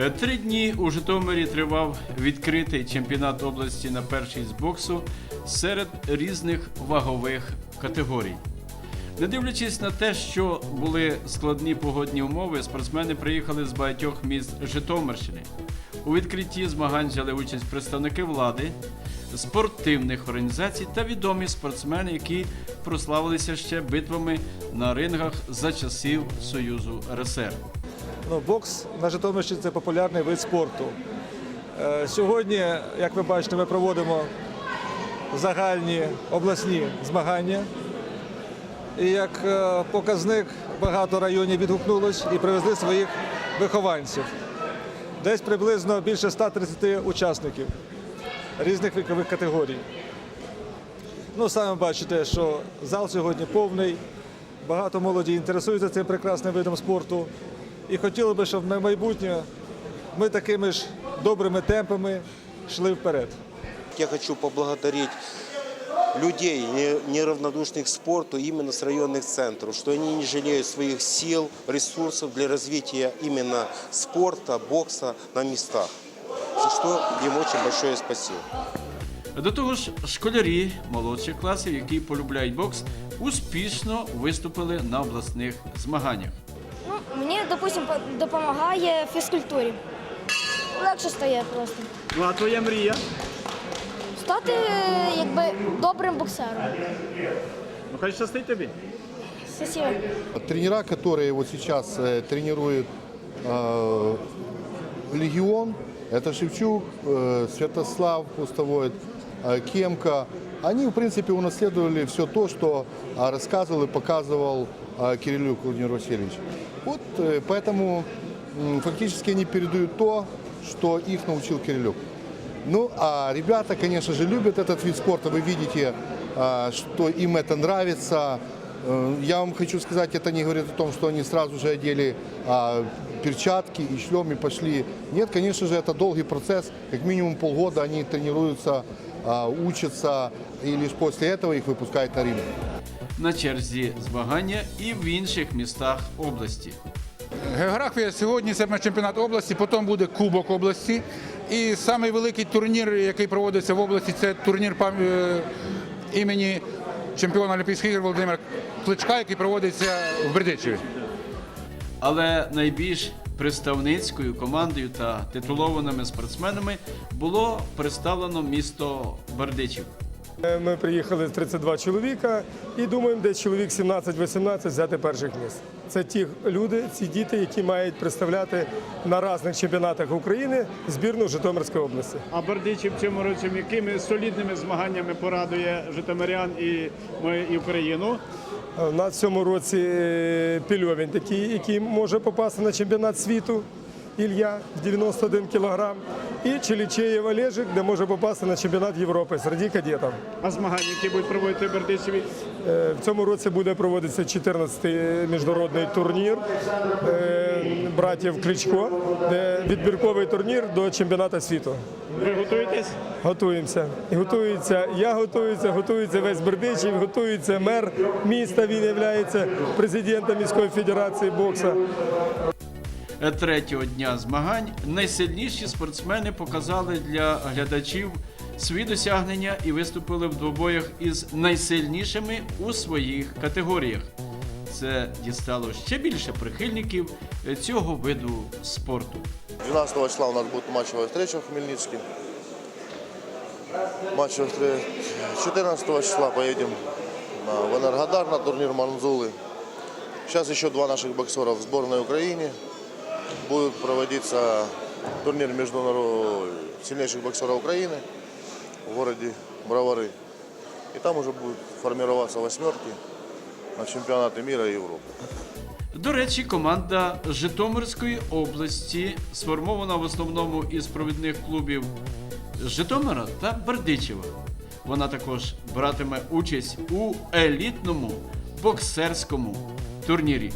Е, Три дні у Житомирі тривав відкритий чемпіонат області на першій з боксу серед різних вагових категорій. Не дивлячись на те, що були складні погодні умови, спортсмени приїхали з багатьох міст Житомирщини. У відкритті змагань взяли участь представники влади, спортивних організацій та відомі спортсмени, які прославилися ще битвами на рингах за часів Союзу РСР. Ну, бокс на Житомирщині це популярний вид спорту. Е, Сьогодні, як ви бачите, ми проводимо загальні обласні змагання. І як е, показник багато районів відгукнулось і привезли своїх вихованців. Десь приблизно більше 130 учасників різних вікових категорій. Ну, саме бачите, що зал сьогодні повний, багато молоді інтересуються цим прекрасним видом спорту. І хотіло би, щоб на майбутнє ми такими ж добрими темпами йшли вперед. Я хочу поблагодарить людей, не- неравнодушных к спорту, именно с районных центров, что они не жалеют своих сил, ресурсов для развития именно спорта, бокса на местах. За что им очень большое спасибо. До того ж, школярі молодших класів, які полюбляють бокс, успішно виступили на обласних змаганнях. Ну, мені, допустим, по- допомагає фізкультурі. Легше стає просто. Ну а твоя мрія? Стати якби добрим боксером. Ну хай щастить тобі. Спасибо. Тренера, которые вот сейчас э, тренирует э, Легион, это Шевчук, э, Святослав Пустовой, э, Кемка, они, в принципе, унаследовали все то, что э, рассказывал и показывал э, Кириллюк Владимир Васильевич. Вот э, поэтому м, фактически они передают то, что их научил Кириллюк. Ну, а ребята, конечно же, любят этот вид спорта. Вы видите, а, что им это нравится. Э, Я вам хочу сказать, это не говорит о том, что они сразу же одели а, перчатки и шлем и пошли. Нет, конечно же, это долгий процесс. Как минимум полгода они тренируются, а, учатся, и лишь после этого их выпускают на ринг. На черзі змагання і в інших містах області. Географія сьогодні це чемпіонат області, потім буде Кубок області. І самий великий турнір, який проводиться в області, це турнір е, імені чемпіона Олімпійських ігор Володимира Кличка, який проводиться в Бердичеві. Але найбільш представницькою командою та титулованими спортсменами було представлено місто Бердичів. Е, Ми приїхали 32 чоловіка і думаємо, десь чоловік 17-18 взяти перших місць. Це ті люди, ці діти, які мають представляти на різних чемпіонатах України збірну Житомирської області. А Бердичів в цьому році якими солідними змаганнями порадує Житомирян і ми і Україну. Е, У нас в цьому році е, Пільовін такий, який може попасти на чемпіонат світу. Ілля в 91 кілограм. І Челічеєв Олежик, де може попасти на чемпіонат Європи серед кадетів. А змагання, які будуть проводити Бердичеві, Е, В цьому році буде проводитися 14-й міжнародний турнір е, братів Кличко, де відбірковий турнір до чемпіонату світу. ви готуєтесь? Готуємося. Готується, я готуюся, готується весь Бердичів, готується мер міста. Він є президентом міської федерації бокса. Третього дня змагань найсильніші спортсмени показали для глядачів свої досягнення і виступили в двобоях із найсильнішими у своїх категоріях. Це дістало ще більше прихильників цього виду спорту. 12 числа у нас будет матчевая встреча в. Матчевая встреча. 14 числа поедем на- в Энергодар на турнир Манзулы. Сейчас еще два наших боксера в сборной Украине Будет проводиться турнир международных сильнейших боксеров Украины в городе Бровары. И там уже будут формироваться восьмерки на чемпионаты мира и Европы. До речі, команда Житомирської області сформована в основному із провідних клубів Житомира та Бердичева. Вона також братиме участь у елітному боксерському турнірі.